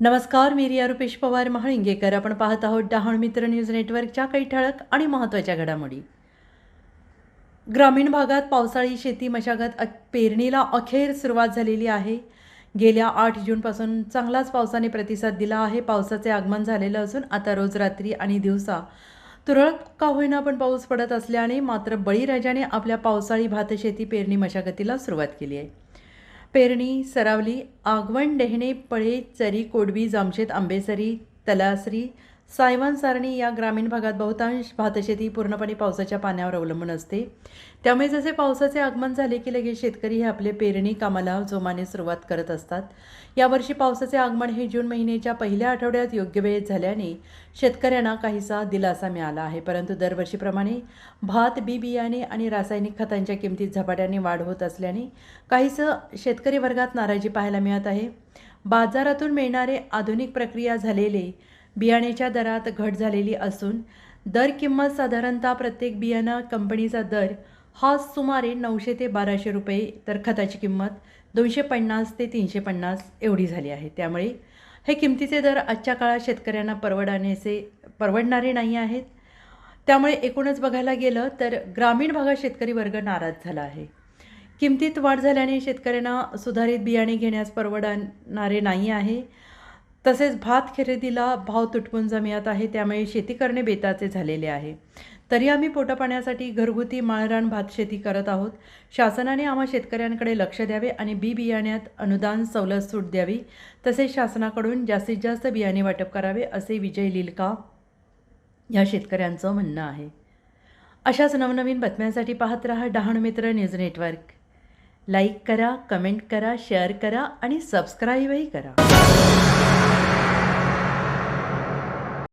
नमस्कार मी रिया रुपेश पवार महाळिंगेकर. आपण पाहत आहोत डहाण मित्र न्यूज नेटवर्कच्या काही ठळक आणि महत्त्वाच्या घडामोडी. ग्रामीण भागात पावसाळी शेती मशागत अ- पेरणीला अखेर सुरुवात झालेली आहे. गेल्या आठ जूनपासून चांगलाच पावसाने प्रतिसाद दिला आहे. पावसाचे आगमन झालेलं असून आता रोज रात्री आणि दिवसा तुरळक का होईना पण पाऊस पडत असल्याने मात्र बळीराजाने आपल्या पावसाळी भातशेती पेरणी मशागतीला सुरुवात केली आहे. पेरणी सरावली आगवण डेहणे पळे चरी कोडबी जामशेत आंबेसरी तलासरी सायवन सारणी या ग्रामीण भागात बहुतांश भातशेती पूर्णपणे पावसाच्या पाण्यावर अवलंबून असते. त्यामुळे जसे पावसाचे आगमन झाले की लगेच शेतकरी हे आपले पेरणी कामाला जोमाने सुरुवात करत असतात. यावर्षी पावसाचे आगमन हे जून महिन्याच्या पहिल्या आठवड्यात योग्य वेळेत झाल्याने शेतकऱ्यांना काहीसा दिलासा मिळाला आहे. परंतु दरवर्षीप्रमाणे भात बी बियाणे आणि रासायनिक खतांच्या किमतीत झपाट्याने वाढ होत असल्याने काहीसं शेतकरी वर्गात नाराजी पाहायला मिळत आहे. बाजारातून मिळणारे आधुनिक प्रक्रिया झालेले बियाण्याच्या दरात घट झालेली असून दर किंमत साधारणतः प्रत्येक बियाणं कंपनीचा दर हा सुमारे नऊशे ते बाराशे रुपये तर खताची किंमत दोनशे पन्नास ते तीनशे पन्नास एवढी झाली आहे. त्यामुळे हे किमतीचे दर आजच्या काळात शेतकऱ्यांना परवडण्याचे परवडणारे नाही आहेत. त्यामुळे एकूणच बघायला गेलं तर ग्रामीण भागात शेतकरी वर्ग नाराज झाला आहे. किमतीत वाढ झाल्याने शेतकऱ्यांना सुधारित बियाणे घेण्यास परवडणारे नाही आहे. तसेच भात खरेदीला भाव तुटपून जमियात आहे त्यामुळे शेती करणे बेताचे झालेले आहे. तरी आम्ही पोटापाण्यासाठी घरगुती माळरान भात शेती करत आहोत. शासनाने आम्हा शेतकऱ्यांकडे लक्ष द्यावे आणि बी बियाण्यात अनुदान सवलत सूट द्यावी. तसेच शासनाकडून जास्तीत जास्त बियाणे वाटप करावे असे विजय लिलका या शेतकऱ्यांचं म्हणणं आहे. अशाच नवनवीन बातम्यांसाठी पाहत रहा Dahanu Mitra news network. Like करा कमेंट करा शेअर करा आणि सबस्क्राईबही करा.